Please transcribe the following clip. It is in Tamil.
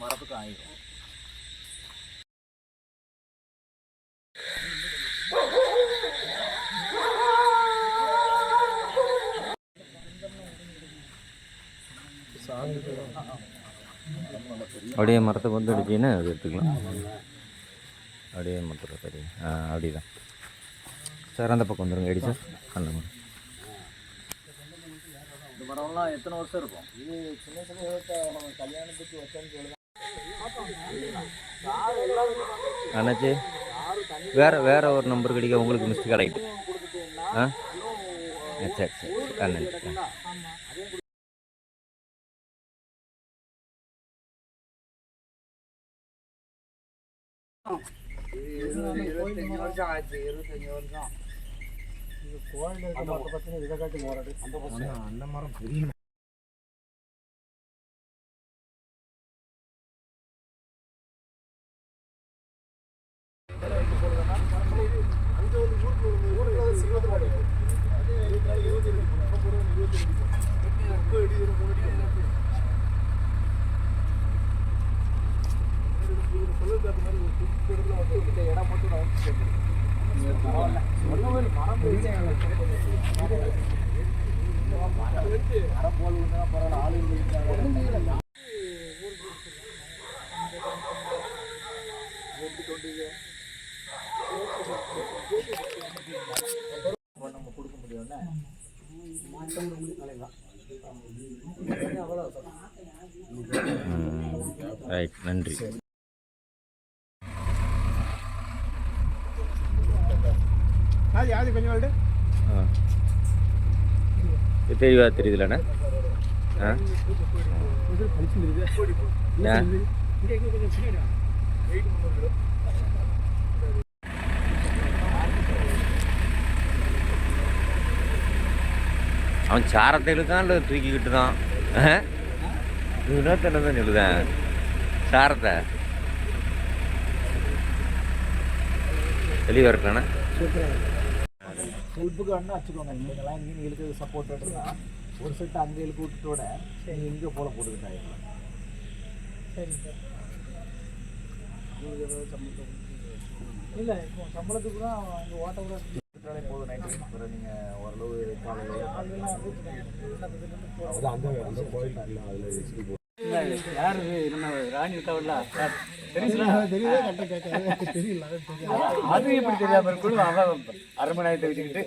மரத்துக்கும் ஆயிடும் அப்படியே மரத்தை வந்து அடிச்சிங்கன்னா அது எடுத்துக்கலாம். அப்படியே மரத்தில் சரி ஆ அப்படிதான். சார் அந்த பக்கம் வந்துடுங்க அடிச்சா சார் அந்த மாதிரி. மரம்லாம் எத்தனை வருஷம் இருக்கும்? இது சின்ன சின்ன நம்ம கல்யாணத்துக்கு வச்சோன்னு சொல்லலாம் அண்ணாச்சி வேற வேற ஒரு நம்பர் கிடைக்க உங்களுக்கு மிஸ்டேக் ஆகிட்டு ஆ? சரி சரி. ஆ இருபத்தஞ்சு வருஷம் ஆச்சு. இருபத்தஞ்சு வருஷம். இது கோயில் இருக்க மரத்தை பற்றி இதை காட்டி போராடு அந்த பக்கம் அந்த மரம் பெரிய இடம் மட்டும் நான் வந்து கேட்குறேன் பரவாயில்ல நம்ம கொடுக்க முடியும்ல ரைட் நன்றி அது யாரு கொஞ்சம் வாடு ஆ இது தெளிவா தெரியுதுலண்ணா ஆ இது படிச்சுருது ஏன் எங்கே கொஞ்சம் பின்னாடி வெயிட் பண்ணுறது அவன் சாரத்தை இழுக்கான் இல்லை தூக்கிக்கிட்டு தான் இன்னொருத்தனை தான் எழுதேன் சாரத்தை? தெளிவாக இருக்கானே ஹெல்ப்புக்கு வேணா வச்சுக்கோங்க. நீங்களாம் மீன் இழுக்கிறது சப்போர்ட் இருந்தா ஒரு செட் அங்கே இழுக்க விட்டுட்டோட நீங்கள் இங்கே போல போட்டுக்கிட்டாங்க சரி சார். இல்லை இப்போ சம்பளத்துக்கு தான் அங்கே ஓட்ட கூட விட்டாலே போதும் நைட்டு அப்புறம் நீங்கள் ஓரளவு காலையில் அந்த அந்த கோயில் அதில் யாரு நம்ம ராணி கேட்க தெரியல அது எப்படி தெரியாம இருக்கணும் அவன் அரண்மனையத்தை வச்சுக்கிட்டு.